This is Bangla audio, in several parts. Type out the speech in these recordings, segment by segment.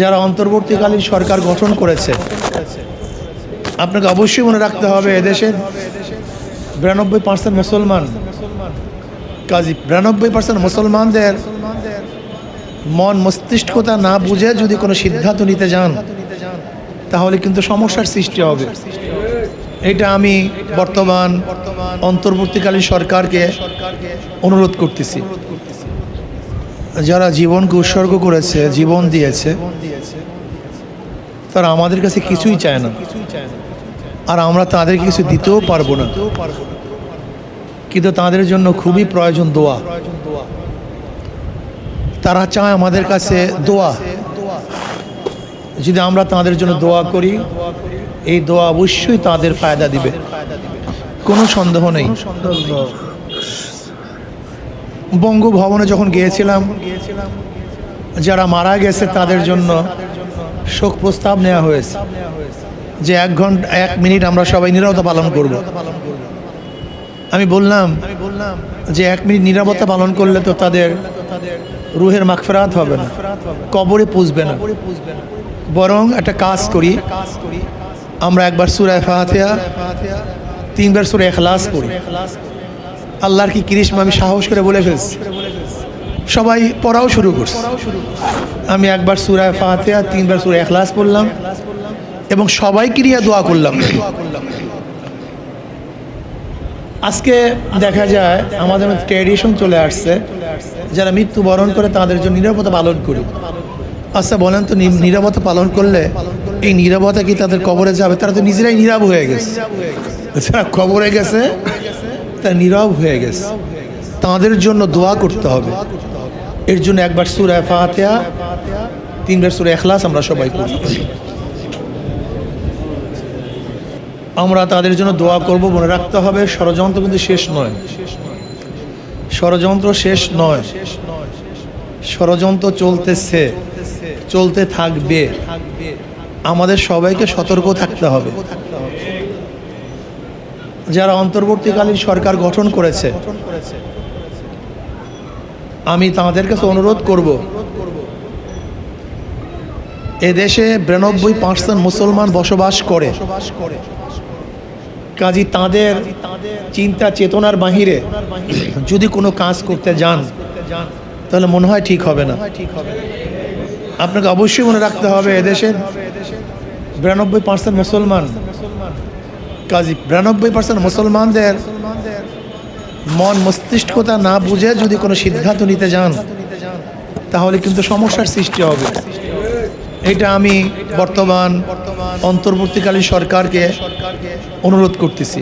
যারা অন্তর্বর্তীকালীন সরকার গঠন করেছে, আপনাকে অবশ্যই মনে রাখতে হবে এদেশের বিরানব্বই পার্সেন্ট মুসলমান, কাজী বিরানব্বই পার্সেন্ট মুসলমানদের মন মস্তিষ্কতা না বুঝে যদি কোনো সিদ্ধান্ত নিতে যান, তাহলে কিন্তু সমস্যার সৃষ্টি হবে। এটা আমি বর্তমান অন্তর্বর্তীকালীন সরকারকে অনুরোধ করতেছি। যারা জীবনকে উৎসর্গ করেছে, জীবন দিয়েছে, তারা আমাদের কাছে কিছুই চায় না। আর আমরা তাদেরকে কিছু দিতেও পারব না। কিন্তু তাদের জন্য খুবই প্রয়োজন দোয়া। তারা চায় আমাদের কাছে দোয়া। যদি আমরা তাদের জন্য দোয়া করি, এই দোয়া অবশ্যই তাদের ফায়দা দিবে। কোনো সন্দেহ নেই। বঙ্গভবনে যখন গিয়েছিলাম, যারা মারা গেছে তাদের জন্য শোক প্রস্তাব নেওয়া হয়েছে যে এক ঘণ্টা, এক মিনিট আমরা সবাই নিরবতা পালন করব। আমি বললাম যে এক মিনিট নিরাপত্তা পালন করলে তো তাদের রুহের মাগফেরাত হবে না, কবরে পুষবে না। বরং একটা কাজ করি, আমরা একবার সুরায় ফাহাতিয়া তিনবার সুরে এখলাস করি আল্লাহর কি কৃষ্ণ? আমি সাহস করে বলে ফেলছি। সবাই পড়াও শুরু করছে। আমি একবার সুরায় ফাহাতিয়া তিনবার সুরায় এখলাস পড়লাম এবং সবাই ক্রিয়া দোয়া করলাম। আজকে দেখা যায় আমাদের ট্রেডিশন চলে আসছে। যারা মৃত্যুবরণ করে তাদের জন্য নিরাপত্তা পালন করি। আচ্ছা বলেন তো নিরাপত্তা পালন করলে এই নিরাপত্তা কি তাদের কবরে যাবে? তারা তো নিজেরাই নীরব হয়ে গেছে। যারা কবরে গেছে তারা নীরব হয়ে গেছে। তাদের জন্য দোয়া করতে হবে। এর জন্য একবার সুরায় ফাতেহা, তিনবার সুরে এখলাস আমরা সবাই পড়ি। আমরা তাদের জন্য দোয়া করব, মনে রাখতে হবে, ষড়যন্ত্র কিন্তু শেষ নয়। ষড়যন্ত্র শেষ নয়। ষড়যন্ত্র চলতেছে, চলতে থাকবে। আমাদের সবাইকে সতর্ক থাকতে হবে। যারা অন্তর্বর্তীকালীন সরকার গঠন করেছে, আমি তাদের কাছে অনুরোধ করব এদেশে বিরানব্বই পার্সেন্ট মুসলমান বসবাস করে। কাজী তাদের চিন্তা চেতনার বাহিরে যদি কোনো কাজ করতে যান, তাহলে মনে হয় ঠিক হবে না। আপনাকে অবশ্যই মনে রাখতে হবে এদেশের বিরানব্বই পার্সেন্ট মুসলমান কাজী, বিরানব্বই পার্সেন্ট মুসলমানদের মন মস্তিষ্কতা না বুঝে যদি কোনো সিদ্ধান্ত নিতে যান, তাহলে কিন্তু সমস্যার সৃষ্টি হবে। এটা আমি বর্তমান অন্তর্বর্তীকালীন সরকারকে অনুরোধ করতেছি।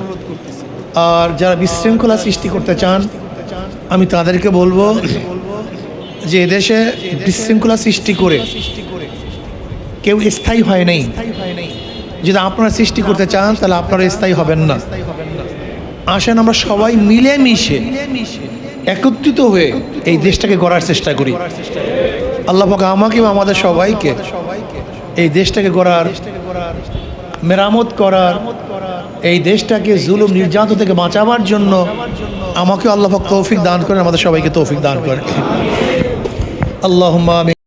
আর যারা বিশৃঙ্খলা সৃষ্টি করতে চান, আমি তাদেরকে বলব যে এদেশে বিশৃঙ্খলা সৃষ্টি করে কেউ স্থায়ী হয় নাই। যদি আপনারা সৃষ্টি করতে চান, তাহলে আপনারা স্থায়ী হবেন না। আসেন, আমরা সবাই মিলেমিশে একত্রিত হয়ে এই দেশটাকে গড়ার চেষ্টা করি। আল্লাহ পাক আমাকে আমাদের সবাইকে এই দেশটাকে গড়ার, মেরামত করার, এই দেশটাকে জুলুম নির্যাতন থেকে বাঁচাবার জন্য আমাকে আল্লাহ পাক তৌফিক দান করেন, আমাদের সবাইকে তৌফিক দান করেন। আল্লাহ